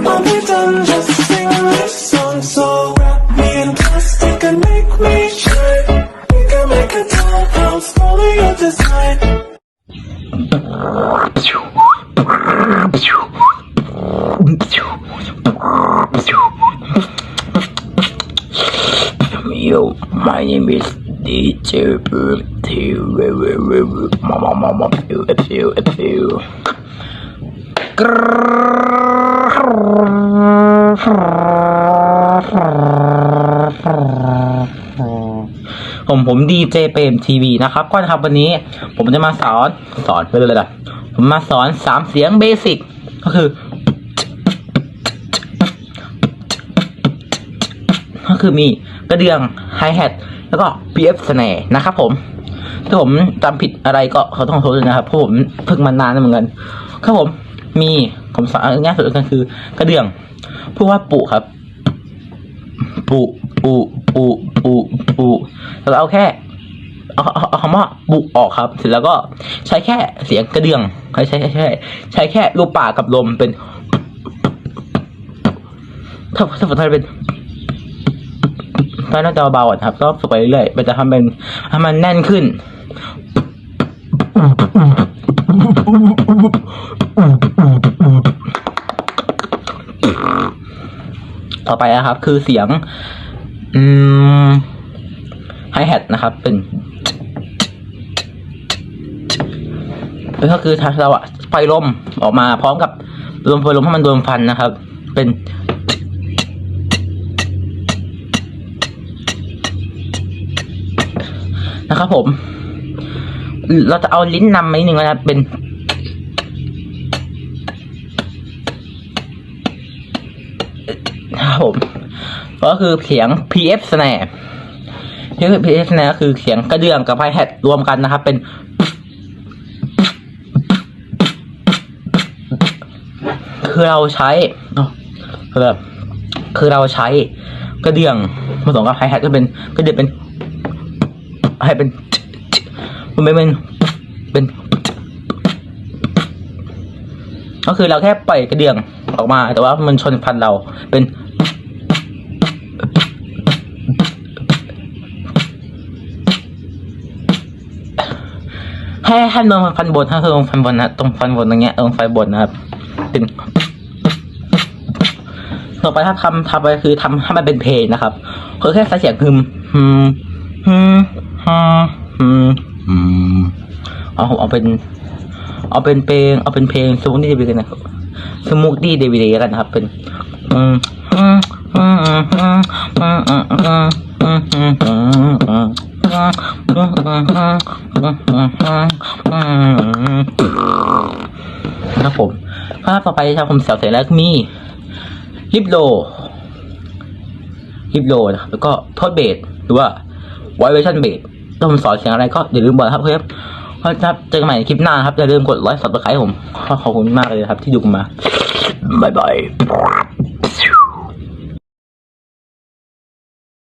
Be done just singing this song. So wrap me in plastic and make me shine. We can make a dollhouse, follow your design. โย่ my name is DJ Boom ผมผมดีเจเปมทีวีนะครับก็นะครับวันนี้ผมจะมาสอนสอนไปเลยล่ะผมมาสอนสามเสียงเบสิกก็คือ ก็คือมีกระเดื่องไฮแฮทแล้วก็ PF สแนร์นะครับผม ถ้าผมจำผิดอะไรก็ขอต้องขอโทษด้วยนะครับเพราะผมเพิ่งมานานเหมือนกัน ครับผม มีผมสอนง่ายสุดก็คือ กระเดื่องพูดว่าปุครับ ปุปุปุปุปุแล้วเอาแค่เอาเอาคำว่าปุออกครับ เสร็จแล้วก็ใช้แค่เสียงกระเดื่องใช้ใช้ใช้ใช้แค่รูปปากกับลมเป็นถ้าถ้าฝนไทยเป็นก็น่าจะเบาๆครับ ก็ฝึกไปเรื่อยๆมันจะทำเป็นให้มันแน่นขึ้น ต่อไปนะครับ คือเสียง อืมไฮแฮทนะครับ เป็นก็คือถ้าเราอะไฟลมออกมาพร้อมกับลมไฟลมให้มันโดนฟันนะครับ เป็นนะครับผม เราจะเอาลิ้นนำมานิดนึงนะครับเป็นครับผมก็คือเสียง PF snare PF snare ก็คือเสียงกระเดื่องกับไฮแฮทรวมกันนะครับ เป็น คือเราใช้คือแบบคือเราใช้กระเดื่องผสมกับไฮแฮทก็เป็นกระเดื่องเป็นให้เป็นมันไม่เป็น เป็น ก็คือเราแค่ปล่อยกระเดื่องออกมา แต่ว่ามันชนพันเราเป็นให้ให้ลงฟันบนถ้าคือลงฟันบนนะตรงฟันบนตรงเงี้ยลงไฟบนนะครับเป็นต่อไปถ้าทำทำไปคือทำให้มันเป็นเพลงนะครับคือแค่ใส่เสียงฮึมฮึมฮึมฮึมฮึม เอาเอาเป็น เอาเป็นเพลง เอาเป็นเพลงสมูทตี้เดวิดกันนะครับสมูทตี้เดวิดกันนะครับ เป็น อืมอืมอืมอืมอืมอืมอืมอืมอืมอืมอืมอืมครับผมภาพต่อไปครับผมเสียวเสร็จแล้วมีลิปโลลิปโลนะครับแล้วก็โทษเบสหรือว่าไวเวชั่นเบสถ้าผมสอนเสียงอะไรก็อย่าลืมบอกนะครับเพื่อน ครับเจอกันใหม่ในคลิปหน้านครับ อย่าลืมกดไลค์สับสไครต์ผม ขอบคุณมากเลยครับที่ดูมาบายบาย